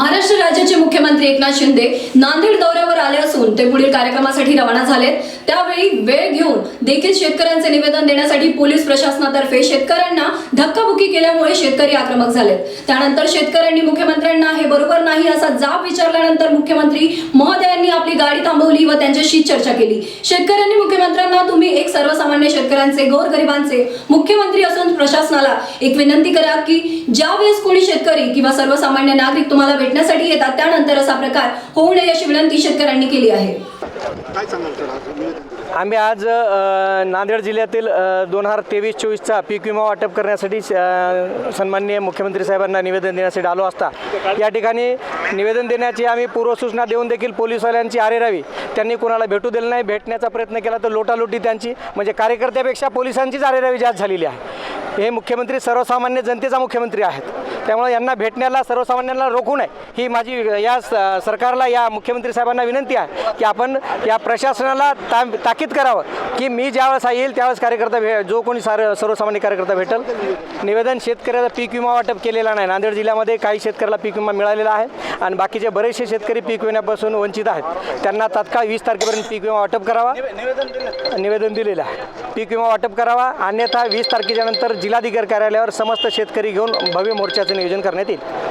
महाराष्ट्र राज्याचे मुख्यमंत्री एकनाथ शिंदे नांदेड दौऱ्यावर आले असून ते पुढील कार्यक्रमासाठी रवाना झालेत. त्यावेळी वेळ घेऊन देखील शेतकऱ्यांचे निवेदन देण्यासाठी पोलीस प्रशासनातर्फे शेतकऱ्यांना धक्काबुक्की केल्यामुळे शेतकरी आक्रमक झालेत. त्यानंतर शेतकऱ्यांनी मुख्यमंत्र्यांना हे बरोबर नाही असा जाब विचारल्यानंतर मुख्यमंत्री महोदयांनी आपली गाडी थांबवली व त्यांच्याशी चर्चा केली. शेतकऱ्यांनी मुख्यमंत्र्यांना तुम्ही एक सर्वसामान्य शेतकऱ्यांचे गोरगरिबांचे मुख्यमंत्री असून प्रशासनाला एक विनंती करा की ज्या वेळेस कोणी शेतकरी किंवा सर्वसामान्य नागरिक तुम्हाला भेटण्यासाठी येतात त्यानंतर असा प्रकार होऊ नये अशी विनंती शेतकऱ्यांनी केली आहे. आम्ही आज नांदेड जिल्ह्यातील दोन हजार तेवीस चोवीसचा पीक विमा वाटप करण्यासाठी सन्माननीय मुख्यमंत्री साहेबांना निवेदन देण्यासाठी आलो असता. या ठिकाणी निवेदन देण्याची आम्ही पूर्वसूचना देऊन देखील पोलिसवाल्यांची आरेरावी त्यांनी कोणाला भेटू दिलं नाही भेटण्याचा प्रयत्न केला तर लोटालोटी त्यांची म्हणजे कार्यकर्त्यापेक्षा पोलिसांचीच आरेरावी जास्त झालेली आहे. हे मुख्यमंत्री सर्वसामान्य जनतेचा मुख्यमंत्री आहेत. त्यामुळे यांना भेटण्याला सर्वसामान्यांना रोखू नये ही माझी या स- सरकारला या मुख्यमंत्री साहेबांना विनंती आहे की आपण या प्रशासनाला ता ताकीद करावं की मी ज्यावेळेस येईल त्यावेळेस कार्यकर्ता भे जो कोणी सार सर्वसामान्य कार्यकर्ता भेटेल. निवेदन शेतकऱ्याला पीक विमा वाटप केलेला नाही. नांदेड जिल्ह्यामध्ये काही शेतकऱ्याला पीक विमा मिळालेला आहे. आणि बाकीचे बरेचसे शेतकरी पीक विम्यापासून वंचित आहेत. त्यांना तात्काळ वीस तारखेपर्यंत पीक विमा वाटप करावा. निवेदन दिलेलं आहे. पीक विमा वाटप करावा. अन्यथा वीस तारखेच्या नंतर जिल्हाधिकारी कार्यालयावर समस्त शेतकरी घेऊन भव्य मोर्चाचं नियोजन करण्यात येईल.